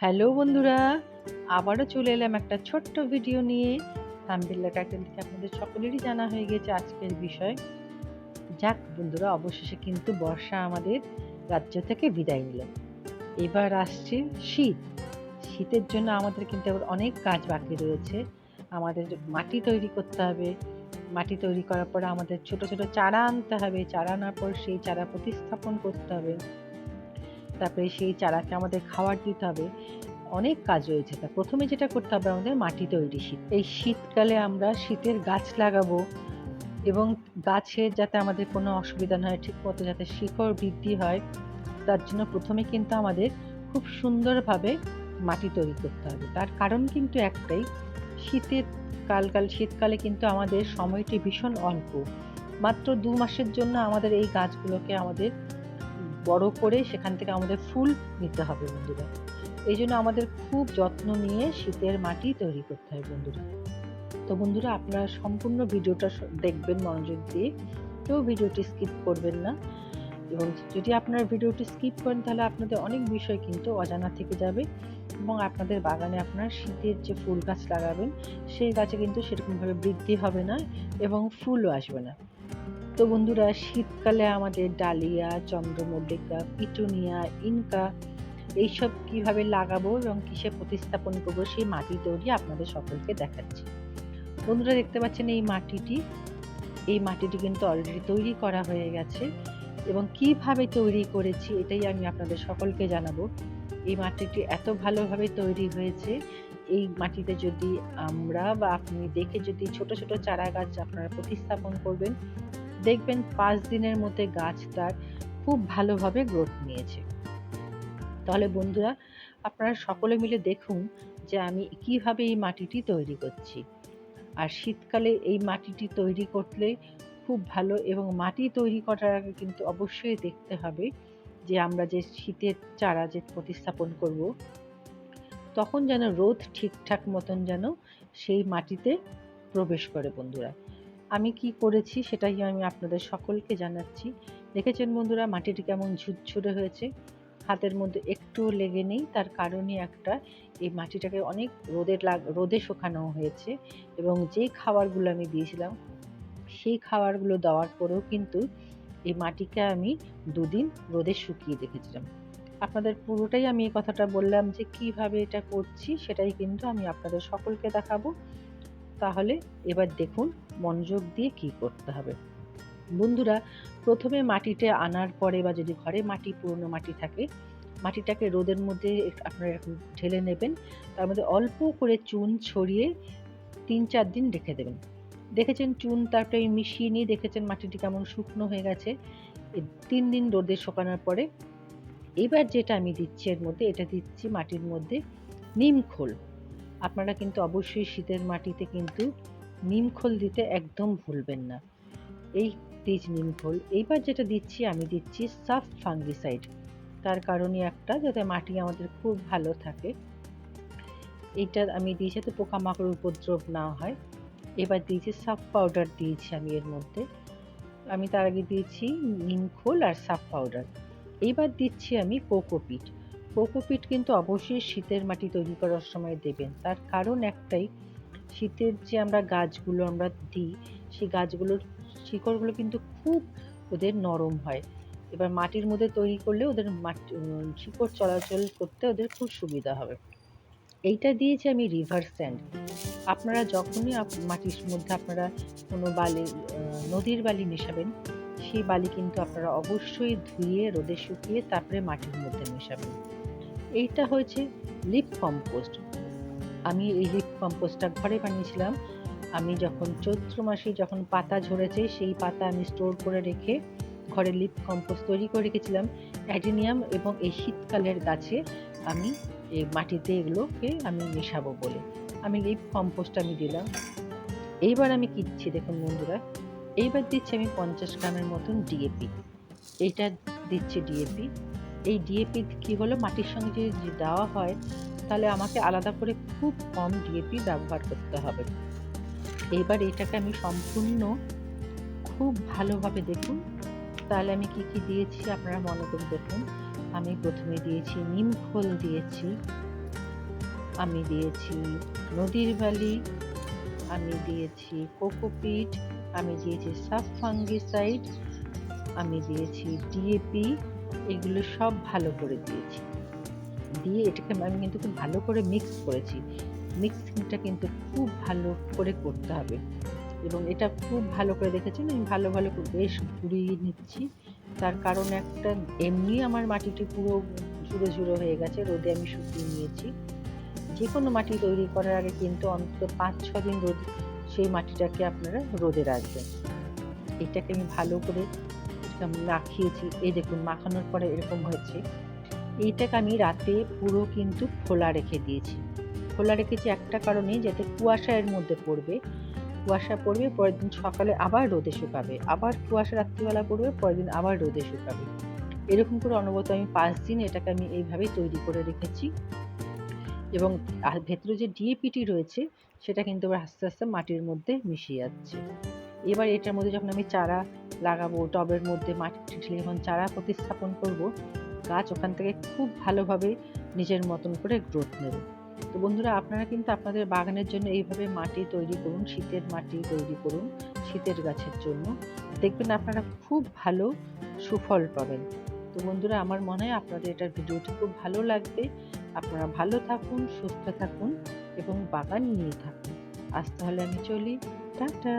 Hello বন্ধুরা, আবারও চলে এলাম একটা ছোট্ট ভিডিও নিয়ে। থাম্বিল্লা টাইটেল থেকে আপনাদের সকলেরই জানা হয়ে গেছে আজকের বিষয়। যাক বন্ধুরা, অবশেষে কিন্তু বর্ষা আমাদের রাজ্য থেকে বিদায় নিল। এবার আসছে শীত। শীতের জন্য আমাদের কিন্তু আবার অনেক কাজ বাকি রয়েছে। আমাদের মাটি তৈরি করতে হবে। মাটি তৈরি করার পর আমাদের ছোট ছোট চারা আনতে হবে। চারা আনার পর সেই চারা প্রতিস্থাপন করতে হবে। তারপরে সেই চারাকে আমাদের খাবার দিতে হবে। অনেক কাজ রয়েছে। তা প্রথমে যেটা করতে হবে আমাদের মাটি তৈরি শীত। এই শীতকালে আমরা শীতের গাছ লাগাবো এবং গাছের যাতে আমাদের কোনো অসুবিধা না হয় ঠিক মতো যাতে শিকড় বৃদ্ধি হয়, তার জন্য প্রথমে কিন্তু আমাদের খুব সুন্দরভাবে মাটি তৈরি করতে হবে। তার কারণ কিন্তু একটাই, শীতের কালকাল, শীতকালে কিন্তু আমাদের সময়টি ভীষণ অল্প। মাত্র দু মাসের জন্য আমাদের এই গাছগুলোকে আমাদের বড় করে সেখান থেকে আমাদের ফুল নিতে হবে বন্ধুরা। এই জন্য আমাদের খুব যত্ন নিয়ে শীতের মাটি তৈরি করতে হয় বন্ধুরা। তো বন্ধুরা, আপনারা সম্পূর্ণ ভিডিওটা দেখবেন মনোযোগ দিয়ে। কেউ ভিডিওটি স্কিপ করবেন না। এবং যদি আপনার ভিডিওটি স্কিপ করেন, তাহলে আপনাদের অনেক বিষয় কিন্তু অজানা থেকে যাবে। এবং আপনাদের বাগানে আপনার শীতের যে ফুল গাছ লাগাবেন, সেই গাছে কিন্তু সেরকমভাবে বৃদ্ধি হবে না এবং ফুলও আসবে না। তো বন্ধুরা, শীতকালে আমাদের ডালিয়া, চন্দ্রমল্লিকা, পিটুনিয়া, ইনকা, এইসব কীভাবে লাগাবো এবং কিসে প্রতিস্থাপন করব সেই মাটি তৈরি আপনাদের সকলকে দেখাচ্ছি। বন্ধুরা, দেখতে পাচ্ছেন এই মাটিটি। এই মাটিটি কিন্তু অলরেডি তৈরি করা হয়ে গেছে এবং কীভাবে তৈরি করেছি এটাই আমি আপনাদের সকলকে জানাব। এই মাটিটি এত ভালোভাবে তৈরি হয়েছে। এই মাটিতে যদি আমরা বা আপনি দেখে যদি ছোট ছোট চারা গাছ আপনারা প্রতিস্থাপন করবেন দেখবেন পাঁচ দিনের মধ্যে গাছ তার খুব ভালোভাবে গ্রোথ নিয়েছে। তাহলে বন্ধুরা, আপনারা সকলে মিলে দেখুন যে আমি কীভাবে এই মাটিটি তৈরি করছি। আর শীতকালে এই মাটিটি তৈরি করলে খুব ভালো এবং মাটি তৈরি করার আগে কিন্তু অবশ্যই দেখতে হবে যে আমরা যে শীতের চারা যে প্রতিস্থাপন করব, তখন যেন রোদ ঠিকঠাক মতন যেন সেই মাটিতে প্রবেশ করে বন্ধুরা। আমি কি করেছি সেটাই আমি আপনাদের সকলকে জানাচ্ছি। দেখেছেন বন্ধুরা মাটিটি কেমন ঝুরঝুরে হয়েছে। হাতের মধ্যে একটু লেগে নেই, তার কারণই একটা এই মাটিটাকে অনেক রোদের লাগ, রোদে শুকানো হয়েছে এবং যে খাবারগুলো আমি দিয়েছিলাম, সেই খাবারগুলো দেওয়ার পরেও কিন্তু এই মাটিকে আমি দুদিন রোদে শুকিয়ে দেখেছিলাম। আপনাদের পুরোটাই আমি এই কথাটা বললাম যে কীভাবে এটা করছি সেটাই কিন্তু আমি আপনাদের সকলকে দেখাবো। তাহলে এবার দেখুন মনোযোগ দিয়ে কি করতে হবে। বন্ধুরা, প্রথমে মাটিতে আনার পরে বা যদি ঘরে মাটি, পুরনো মাটি থাকে, মাটিটাকে রোদের মধ্যে আপনারা ঢেলে নেবেন। তার মধ্যে অল্প করে চুন ছড়িয়ে তিন, চার দিন রেখে দেবেন। দেখেছেন চুন তারপরে মিশিয়ে নিয়ে দেখেছেন মাটিটি কেমন শুকনো হয়ে গেছে? তিন দিন রোদে শুকানোর পরে এবার যেটা আমি দিচ্ছি এর মধ্যে, এটা দিচ্ছি মাটির মধ্যে নিম খোল। আপনারা কিন্তু অবশ্যই শীতের মাটিতে কিন্তু নিম খোল দিতে একদম ভুলবেন না। এই বীজ নিম খোল, এইবার যেটা দিচ্ছি আমি দিচ্ছি সাফ ফাঙ্গিসাইড। তার কারণে একটা, যাতে মাটি আমাদের খুব ভালো থাকে। এইটা আমি দিয়েছি যাতে পোকামাকড় উপদ্রব না হয়। এবার দিয়েছি সাফ পাউডার দিয়েছি আমি এর মধ্যে। আমি তার আগে দিয়েছি নিম খোল আর সাফ পাউডার। এইবার দিচ্ছি আমি কোকোপিট। কোকোপিট কিন্তু অবশ্যই শীতের মাটি তৈরি করার সময় দেবেন। তার কারণ একটাই, শীতের যে আমরা গাছগুলো আমরা দিই, সেই গাছগুলোর শিকড়গুলো কিন্তু খুব ওদের নরম হয়। এবার মাটির মধ্যে তৈরি করলে ওদের মাটি শিকড় চলাচল করতে ওদের খুব সুবিধা হবে। এইটা দিয়েছি আমি রিভার স্যান্ড। আপনারা যখনই মাটির মধ্যে আপনারা কোনো বালি নদীর বালি মেশাবেন, সেই বালি কিন্তু আপনারা অবশ্যই ধুয়ে, রোদে শুকিয়ে তারপরে মাটির মধ্যে মেশাবেন। এইটা হয়েছে লিপ কম্পোস্ট আমি এই লিপ কম্পোস্টটা ঘরে বানিয়েছিলাম। আমি যখন চৈত্র মাসে যখন পাতা ঝরেছে, সেই পাতা আমি স্টোর করে রেখে ঘরে লিপ কম্পোস্ট তৈরি করে রেখেছিলাম। অ্যাডিনিয়াম এবং এই শীতকালের গাছে আমি এই মাটিতে এগুলোকে আমি মেশাবো বলে। আমি লিপ কম্পোস্ট আমি দিলাম। এইবার আমি কি দিচ্ছি দেখুন বন্ধুরা, এইবার দিচ্ছি আমি পঞ্চাশ গ্রামের মতন ডিএপি এইটা দিচ্ছি ডিএপি এই ডিএপি কি হলো? মাটির সঙ্গে যদি দেওয়া হয়, তাহলে আমাকে আলাদা করে খুব কম ডিএপি ব্যবহার করতে হবে। এবার এটাকে আমি সম্পূর্ণ খুব ভালোভাবে দেখুন। তাহলে আমি কি কি দিয়েছি আপনারা মনে করে দেখুন। আমি প্রথমে দিয়েছি নিম খোল দিয়েছি, আমি দিয়েছি নদীর বালি, আমি দিয়েছি কোকোপিট আমি দিয়েছি সাব ফাঙ্গিসাইড, আমি দিয়েছি ডিএপি এগুলো সব ভালো করে দিয়েছি। দিয়ে এটাকে আমি কিন্তু খুব ভালো করে মিক্স করেছি। মিক্সিংটা কিন্তু খুব ভালো করে করতে হবে। এবং এটা খুব ভালো করে দেখেছেন, আমি ভালো ভালো বেশ ঘুরিয়ে নিচ্ছি। তার কারণ একটা, এমনি আমার মাটিটি পুরো ঝুড়ো ঝুড়ো হয়ে গেছে, রোদে আমি শুকিয়ে নিয়েছি। যে কোনো মাটি তৈরি করার আগে কিন্তু অন্তত পাঁচ ছ দিন রোদ, সেই মাটিটাকে আপনারা রোদে রাখবেন। এটাকে আমি ভালো করে মাখিয়েছি এই দেখুন, মাখানোর পরে এরকম হয়েছে। এইটাকে আমি রাতে পুরো কিন্তু খোলা রেখে দিয়েছি। খোলা রেখেছি একটা কারণে যাতে কুয়াশা এর মধ্যে পড়বে। কুয়াশা পড়বে, পরের দিন সকালে আবার রোদে শুকাবে। আবার কুয়াশা রাত্রিবেলা পড়বে, পরের দিন আবার রোদে শুকাবে। এরকম করে অনবত আমি পাঁচ দিন এটাকে আমি এইভাবেই তৈরি করে রেখেছি। এবং ভেতরে যে ডিএপিটি রয়েছে, সেটা কিন্তু আবার আস্তে আস্তে মাটির মধ্যে মিশে যাচ্ছে। এবার এটার মধ্যে যখন আমি চারা লাগাবো, টবের মধ্যে মাটি ঢেলে যখন চারা প্রতিস্থাপন করব, গাছ ওখান থেকে খুব ভালোভাবে নিজের মতন করে গ্রোথ নেবে। তো বন্ধুরা, আপনারা কিন্তু আপনাদের বাগানের জন্য এইভাবে মাটি তৈরি করুন, শীতের মাটি তৈরি করুন, শীতের গাছের জন্য। দেখবেন আপনারা খুব ভালো সুফল পাবেন। তো বন্ধুরা, আমার মনে হয় আপনাদের এটার ভিডিওটি খুব ভালো লাগবে। আপনারা ভালো থাকুন, সুস্থ থাকুন এবং বাগান নিয়ে থাকুন। আজ তাহলে আমি চলি। টাটা!